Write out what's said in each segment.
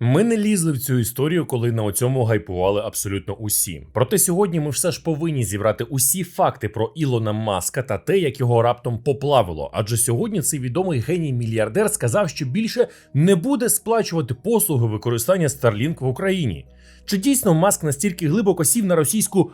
Ми не лізли в цю історію, коли на цьому гайпували абсолютно усі. Проте сьогодні ми все ж повинні зібрати усі факти про Ілона Маска та те, як його раптом поплавило. Адже сьогодні цей відомий геній мільярдер сказав, що більше не буде сплачувати послуги використання Starlink в Україні. Чи дійсно Маск настільки глибоко сів на російську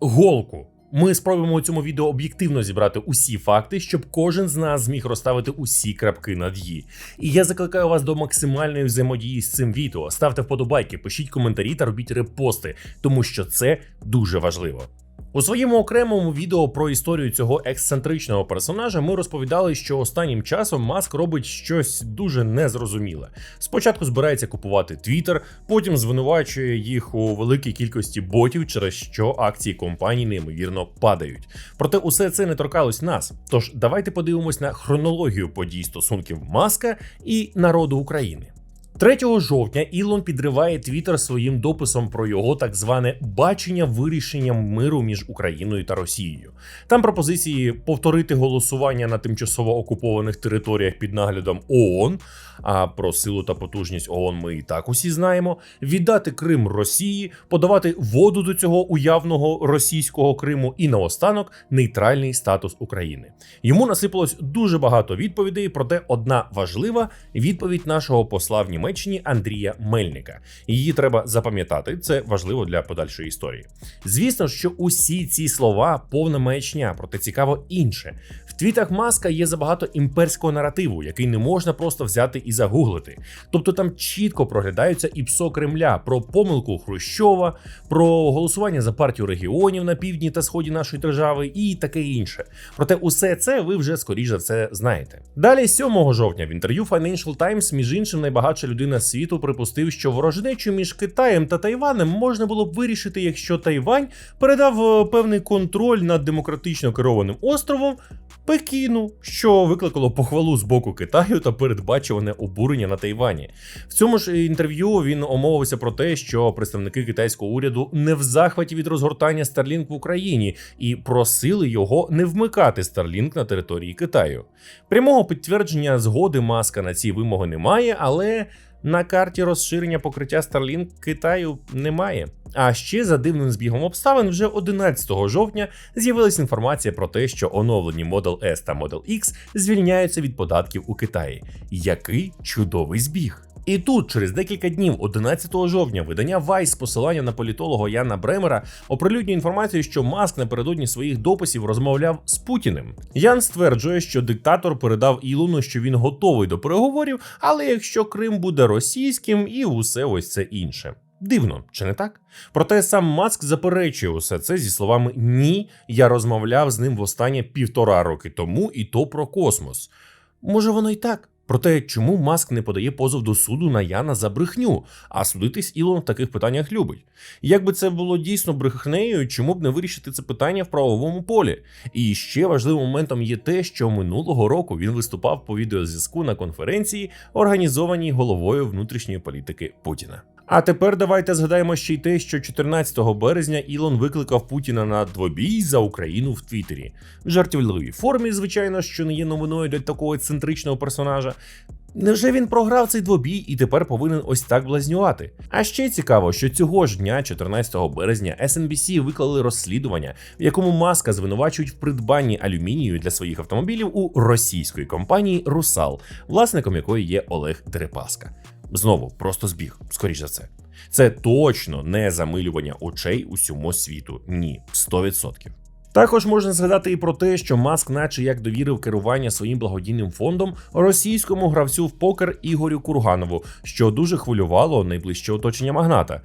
голку? Ми спробуємо у цьому відео об'єктивно зібрати усі факти, щоб кожен з нас зміг розставити усі крапки над «і». І я закликаю вас до максимальної взаємодії з цим відео. Ставте вподобайки, пишіть коментарі та робіть репости, тому що це дуже важливо. У своєму окремому відео про історію цього ексцентричного персонажа ми розповідали, що останнім часом Маск робить щось дуже незрозуміле. Спочатку збирається купувати Twitter, потім звинувачує їх у великій кількості ботів, через що акції компанії неймовірно падають. Проте усе це не торкалось нас. Тож давайте подивимось на хронологію подій стосунків Маска і народу України. 3 жовтня Ілон підриває Твіттер своїм дописом про його так зване бачення вирішення миру між Україною та Росією. Там пропозиції повторити голосування на тимчасово окупованих територіях під наглядом ООН. А про силу та потужність ООН ми і так усі знаємо. Віддати Крим Росії, подавати воду до цього уявного російського Криму і наостанок нейтральний статус України. Йому насипалось дуже багато відповідей, проте одна важлива відповідь нашого посла в Німеччині Андрія Мельника. Її треба запам'ятати, це важливо для подальшої історії. Звісно, що усі ці слова повна маячня, проте цікаво інше. В твітах Маска є забагато імперського наративу, який не можна просто взяти і загуглити. Тобто там чітко проглядаються і псо Кремля про помилку Хрущова, про голосування за партію регіонів на півдні та сході нашої держави і таке інше. Проте усе це ви вже скоріш за це знаєте. Далі, 7 жовтня, в інтерв'ю Financial Times, між іншим, найбагатша людина світу припустив, що ворожнечу між Китаєм та Тайванем можна було б вирішити, якщо Тайвань передав е, певний контроль над демократично керованим островом Пекіну, що викликало похвалу з боку Китаю та передбачуване обурення на Тайвані. В цьому ж інтерв'ю він омовився про те, що представники китайського уряду не в захваті від розгортання Starlink в Україні і просили його не вмикати Starlink на території Китаю. Прямого підтвердження згоди маска на ці вимоги немає, але на карті розширення покриття Starlink Китаю немає. А ще за дивним збігом обставин, вже 11 жовтня з'явилася інформація про те, що оновлені Model S та Model X звільняються від податків у Китаї. Який чудовий збіг! І тут, через декілька днів, 11 жовтня, видання Vice з посилання на політолога Яна Бремера оприлюднює інформацію, що Маск напередодні своїх дописів розмовляв з Путіним. Ян стверджує, що диктатор передав Ілону, що він готовий до переговорів, але якщо Крим буде російським і усе ось це інше. Дивно, чи не так? Проте сам Маск заперечує усе це зі словами Ні, я розмовляв з ним востаннє півтора роки тому, і то про космос. Може, воно й так. Проте, чому Маск не подає позов до суду на Яна за брехню, а судитись Ілон в таких питаннях любить? Якби це було дійсно брехнею, чому б не вирішити це питання в правовому полі? І ще важливим моментом є те, що минулого року він виступав по відеозв'язку на конференції, організованій головою внутрішньої політики Путіна. А тепер давайте згадаємо ще й те, що 14 березня Ілон викликав Путіна на двобій за Україну в Твіттері. В жартівливій формі, звичайно, що не є новиною для такого ексцентричного персонажа. Невже він програв цей двобій і тепер повинен ось так блазнювати? А ще цікаво, що цього ж дня, 14 березня, SNBC виклали розслідування, в якому маска звинувачують в придбанні алюмінію для своїх автомобілів у російської компанії Русал, власником якої є Олег Дерипаска. Знову просто збіг, скоріш за це. Це точно не замилювання очей усьому світу. Ні, 100%. Також можна згадати і про те, що Маск, наче як довірив керування своїм благодійним фондом російському гравцю в покер Ігорю Курганову, що дуже хвилювало найближче оточення магната,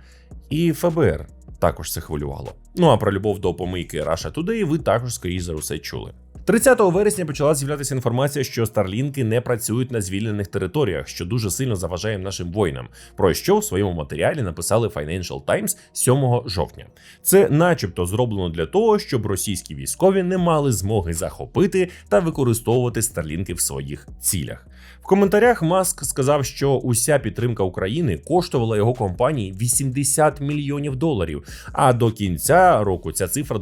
і ФБР також це хвилювало. Ну а про любов до помийки Russia Today ви також скоріш за усе чули. 30 вересня почала з'являтися інформація, що старлінки не працюють на звільнених територіях, що дуже сильно заважає нашим воїнам. Про що в своєму матеріалі написали Financial Times 7 жовтня. Це, начебто, зроблено для того, щоб російські військові не мали змоги захопити та використовувати старлінки в своїх цілях. В коментарях Маск сказав, що уся підтримка України коштувала його компанії 80 мільйонів доларів. А до кінця року ця цифра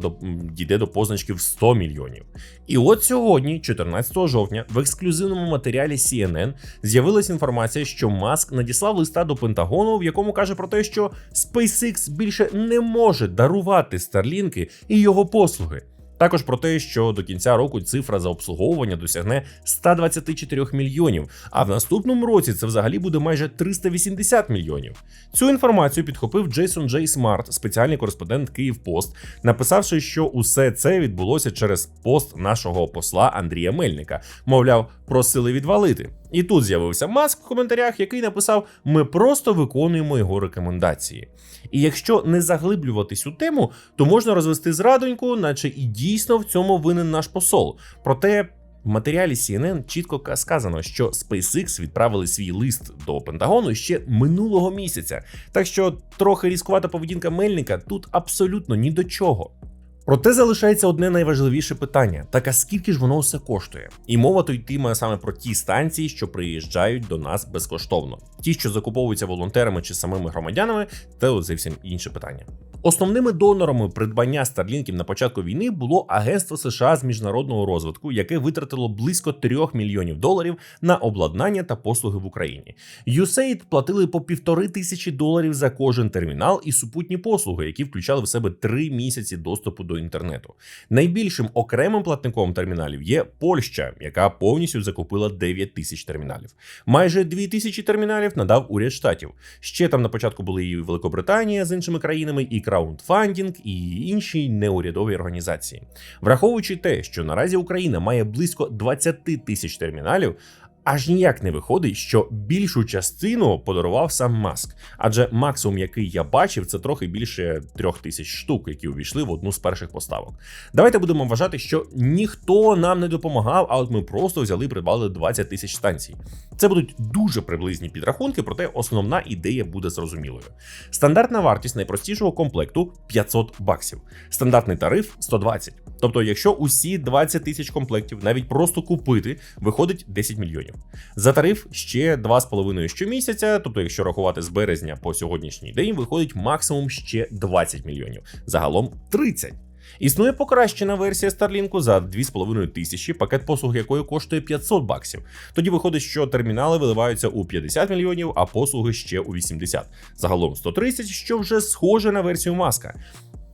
дійде до позначки в 100 мільйонів. І от сьогодні, 14 жовтня, в ексклюзивному матеріалі CNN з'явилася інформація, що Маск надіслав листа до Пентагону, в якому каже про те, що SpaceX більше не може дарувати Старлінки і його послуги. Також про те, що до кінця року цифра за обслуговування досягне 124 мільйонів, а в наступному році це взагалі буде майже 380 мільйонів. Цю інформацію підхопив Джейсон Джей Смарт, спеціальний кореспондент Київпост, написавши, що усе це відбулося через пост нашого посла Андрія Мельника. Мовляв, просили відвалити. І тут з'явився маск в коментарях, який написав: Ми просто виконуємо його рекомендації. І якщо не заглиблюватись у тему, то можна розвести зрадоньку, наче і дійсно в цьому винен наш посол. Проте. В матеріалі CNN чітко сказано, що SpaceX відправили свій лист до Пентагону ще минулого місяця. Так що трохи різкувата поведінка Мельника тут абсолютно ні до чого. Проте залишається одне найважливіше питання: так а скільки ж воно все коштує? І мова то йтиме саме про ті станції, що приїжджають до нас безкоштовно. Ті, що закуповуються волонтерами чи самими громадянами, це зовсім інше питання. Основними донорами придбання старлінків на початку війни було Агентство США з міжнародного розвитку, яке витратило близько 3 мільйонів доларів на обладнання та послуги в Україні. USAID платили по півтори тисячі доларів за кожен термінал і супутні послуги, які включали в себе три місяці доступу до інтернету. Найбільшим окремим платником терміналів є Польща, яка повністю закупила 9 тисяч терміналів. Майже 2 тисячі терміналів надав уряд штатів. Ще там на початку були і Великобританія з іншими країнами, і краундфандінг, і інші неурядові організації. Враховуючи те, що наразі Україна має близько 20 тисяч терміналів. Аж ніяк не виходить, що більшу частину подарував сам Маск, адже максимум, який я бачив, це трохи більше трьох тисяч штук, які увійшли в одну з перших поставок. Давайте будемо вважати, що ніхто нам не допомагав, а от ми просто взяли і придбали 20 тисяч станцій. Це будуть дуже приблизні підрахунки, проте основна ідея буде зрозумілою. Стандартна вартість найпростішого комплекту 500 баксів, стандартний тариф 120. Тобто, якщо усі 20 тисяч комплектів навіть просто купити, виходить 10 мільйонів. За тариф ще 2,5 щомісяця, тобто, якщо рахувати з березня по сьогоднішній день, виходить максимум ще 20 мільйонів. Загалом 30. Існує покращена версія Старлінку за 2,5 тисячі, пакет послуг якої коштує 500 баксів. Тоді виходить, що термінали виливаються у 50 мільйонів, а послуги ще у 80. Загалом 130, що вже схоже на версію маска.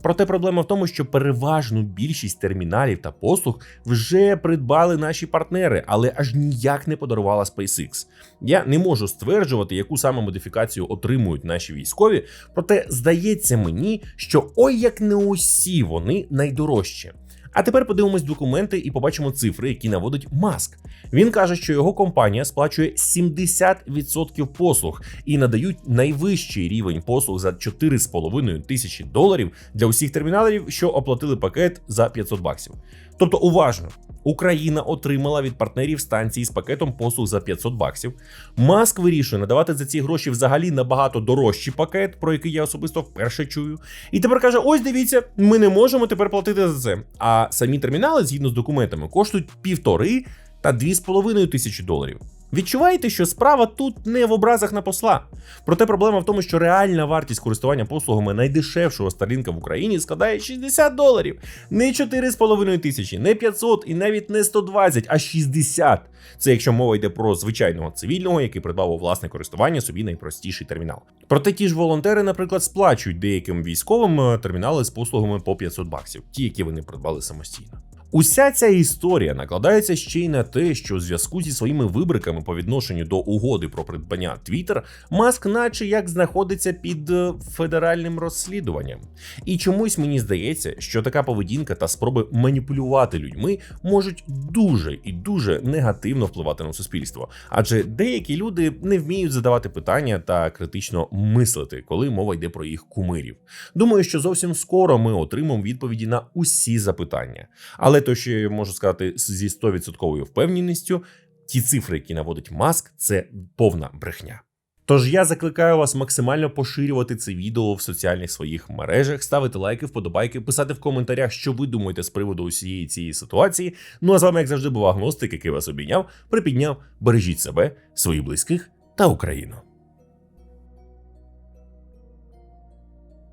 Проте проблема в тому, що переважну більшість терміналів та послуг вже придбали наші партнери, але аж ніяк не подарувала SpaceX. Я не можу стверджувати, яку саме модифікацію отримують наші військові, проте здається мені, що ой як не усі вони найдорожчі. А тепер подивимось документи і побачимо цифри, які наводить Маск. Він каже, що його компанія сплачує 70% послуг і надають найвищий рівень послуг за 4,5 тисячі доларів для усіх терміналів, що оплатили пакет за 500 баксів. Тобто, уважно. Україна отримала від партнерів станції з пакетом послуг за 500 баксів. Маск вирішує надавати за ці гроші взагалі набагато дорожчий пакет, про який я особисто вперше чую. І тепер каже: ось дивіться, ми не можемо тепер платити за це. А самі термінали, згідно з документами, коштують півтори та дві з половиною тисячі доларів. Відчуваєте, що справа тут не в образах на посла. Проте проблема в тому, що реальна вартість користування послугами найдешевшого Старлінка в Україні складає 60 доларів. Не 4,5 тисячі, не 500 і навіть не 120, а 60. Це якщо мова йде про звичайного цивільного, який придбав у власне користування собі найпростіший термінал. Проте ті ж волонтери, наприклад, сплачують деяким військовим е, термінали з послугами по 500 баксів, ті, які вони придбали самостійно. Уся ця історія накладається ще й на те, що у зв'язку зі своїми вибриками по відношенню до угоди про придбання Twitter, Маск, наче як знаходиться під е, федеральним розслідуванням. І чомусь мені здається, що така поведінка та спроби маніпулювати людьми можуть дуже і дуже негативно впливати на суспільство, адже деякі люди не вміють задавати питання та критично мислити, коли мова йде про їх кумирів. Думаю, що зовсім скоро ми отримаємо відповіді на усі запитання. Але то, що я можу сказати зі 100% впевненістю, ті цифри, які наводить маск, це повна брехня. Тож я закликаю вас максимально поширювати це відео в соціальних своїх мережах, ставити лайки, вподобайки, писати в коментарях, що ви думаєте з приводу усієї цієї ситуації. Ну а з вами, як завжди, був агностик, який вас обійняв, припідняв. Бережіть себе, своїх близьких та Україну.